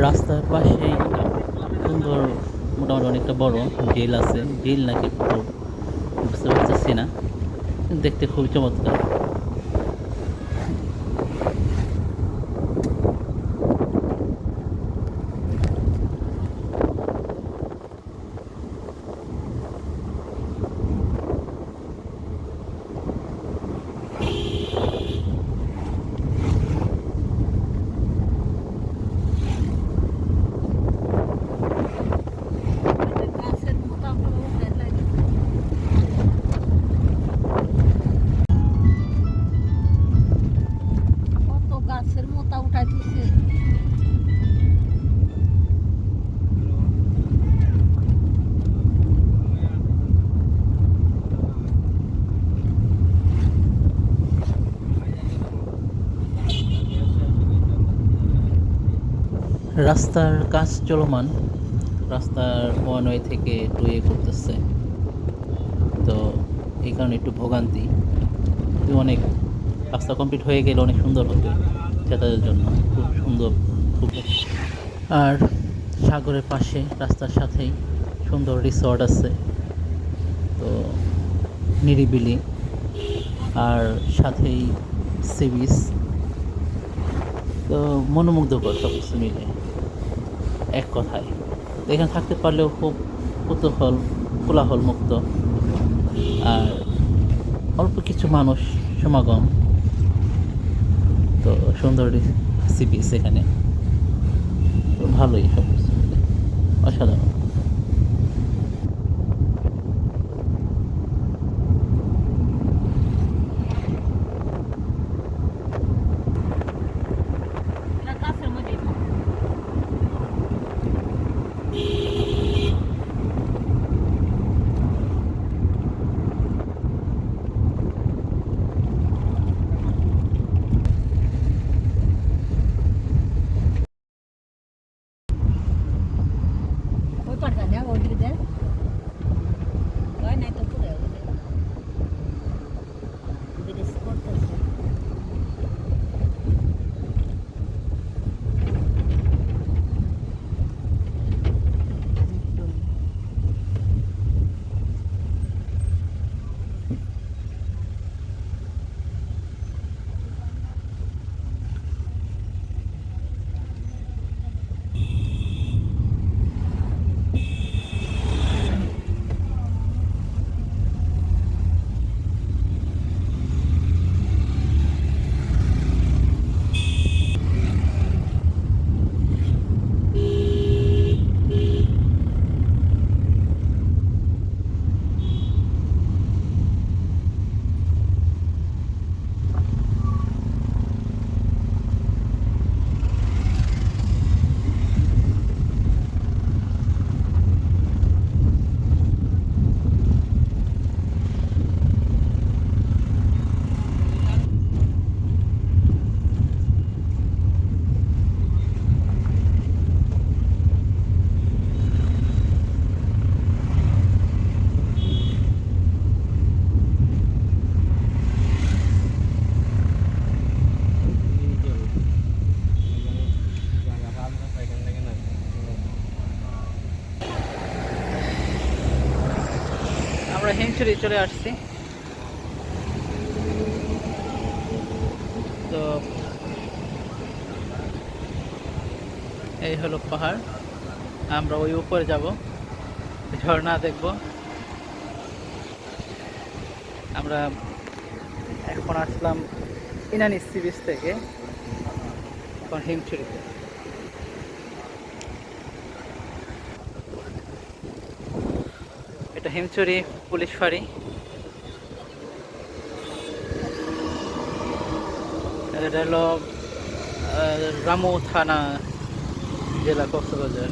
রাস্তার পাশে সুন্দর মোটামুটি অনেকটা বড় জেল আছে। জেল নাকি বুঝতে পারতেছি না। দেখতে খুবই চমৎকার। রাস্তার কাজ চলমান। রাস্তার ওয়ান ওয়ে থেকে টু এ করতেছে তো এই কারণে একটু ভোগান্তি। অনেক রাস্তা কমপ্লিট হয়ে গেলে অনেক সুন্দর হবে যাতায়াতের জন্য। খুব সুন্দর, খুব আর সাগরের পাশে রাস্তার সাথেই সুন্দর রিসর্ট আছে। তো নিরিবিলি। আর সাথেই সি বিচ তো মনোমুগ্ধকর সব কিছু মিলে, এক কথায়। এখানে থাকতে পারলেও খুব কুতূহল কোলাহল মুক্ত আর অল্প কিছু মানুষ, সমাগম। তো সুন্দর সি বিচ এখানে। তো ভালোই সব কিছু অসাধারণ। ওই আমরা হিমছড়ি চলে আসছি। তো এই হলো পাহাড়। আমরা ওই উপরে যাব, ঝর্ণা দেখব। আমরা এখন আসলাম ইনানি সি বিচ থেকে, এখন হিমছড়িতে। এটা হিমচুরি পুলিশ ফাঁড়ি। এটা হলো রামু থানা জেলা কক্সবাজার।